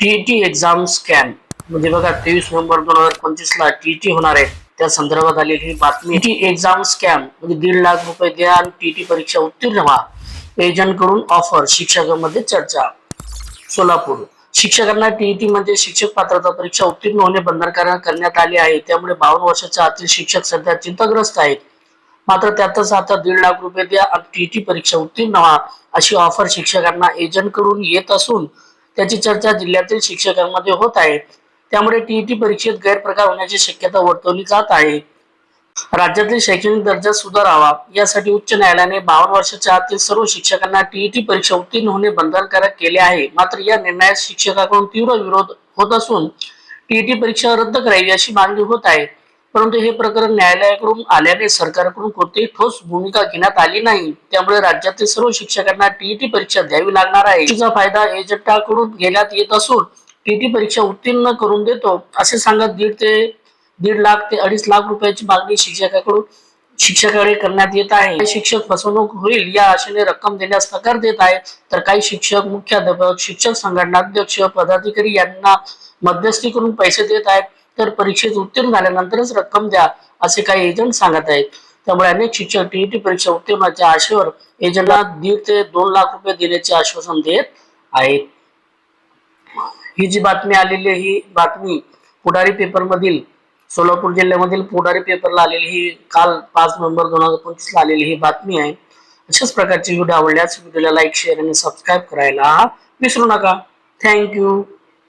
TET exam scan म्हणजे बघा तेवीस नोव्हेंबर दोन हजार पंचवीस ला टीईटी होणार आहे. त्या संदर्भात आलेली ही बातमी. टी एक्झाम स्कॅम म्हणजे दीड लाख रुपये द्या आणि टीईटी परीक्षा उत्तीर्ण व्हा. एजंटकडून ऑफर शिक्षकांमध्ये चर्चा. सोलापूर. शिक्षकांना टीईटी मध्ये म्हणजे शिक्षक पात्रता परीक्षा उत्तीर्ण होणे बंधनकारक करण्यात आले आहे. त्यामुळे बावन्न वर्षाच्या आतील शिक्षक सध्या चिंताग्रस्त आहेत. मात्र त्यातच आता दीड लाख रुपये द्या आणि टीईटी परीक्षा उत्तीर्ण व्हा. अशी ऑफर शिक्षकांना एजंटकडून येत असून त्याची चर्चा जिल्ह्यातील शिक्षकांमध्ये होत आहे. त्यामुळे टीईटी परीक्षेत गैरप्रकार होण्याची शक्यता वर्तवली जात आहे. राज्यातील शैक्षणिक दर्जा सुधारावा यासाठी उच्च न्यायालयाने बावन्न वर्षाच्या आतील सर्व शिक्षकांना टीईटी परीक्षा उत्तीर्ण होणे बंधनकारक केले आहे. मात्र या निर्णयास शिक्षकाकडून तीव्र विरोध होत असून टीईटी परीक्षा रद्द करावी अशी मागणी होत आहे. परंतु हे प्रकरण न्यायालयाकडून आल्याने सरकारकडून कोणतीही ठोस भूमिका घेण्यात आली नाही. त्यामुळे राज्यातील सर्व शिक्षकांना टीईटी परीक्षा द्यावी लागणार आहे. तिचा फायदा एजंटाकडून घेण्यात येत असून टीईटी परीक्षा उत्तीर्ण करून देतो असे सांगत दीड ते दीड लाख ते अडीच लाख रुपयाची मागणी शिक्षकाकडून शिक्षकाकडे करण्यात येत आहे. शिक्षक फसवणूक होईल या आशेने रक्कम देण्यास नकार देत आहे तर काही शिक्षक मुख्याध्यापक शिक्षक संघटना अध्यक्ष पदाधिकारी यांना मध्यस्थी करून पैसे देत आहेत. तर परीक्षेत उत्तीर्ण झाल्यानंतरच रक्कम द्या असे काही एजंट सांगत आहेत. त्यामुळे अनेक शिक्षक टीईटी परीक्षा उत्तीर्णाच्या आशेवर एजंटला दीड ते दोन लाख रुपये देण्याचे आश्वासन देत आहेत. ही जी बातमी आलेली ही बातमी पुढारी पेपर मधील सोलापूर जिल्ह्यामधील पुढारी पेपरला आलेली ही काल पाच नोव्हेंबर दोन हजार पंचवीस ला आलेली ही बातमी आहे. अशाच प्रकारची व्हिडिओ आवडल्यास व्हिडिओला लाईक शेअर आणि सबस्क्राईब करायला विसरू नका. थँक्यू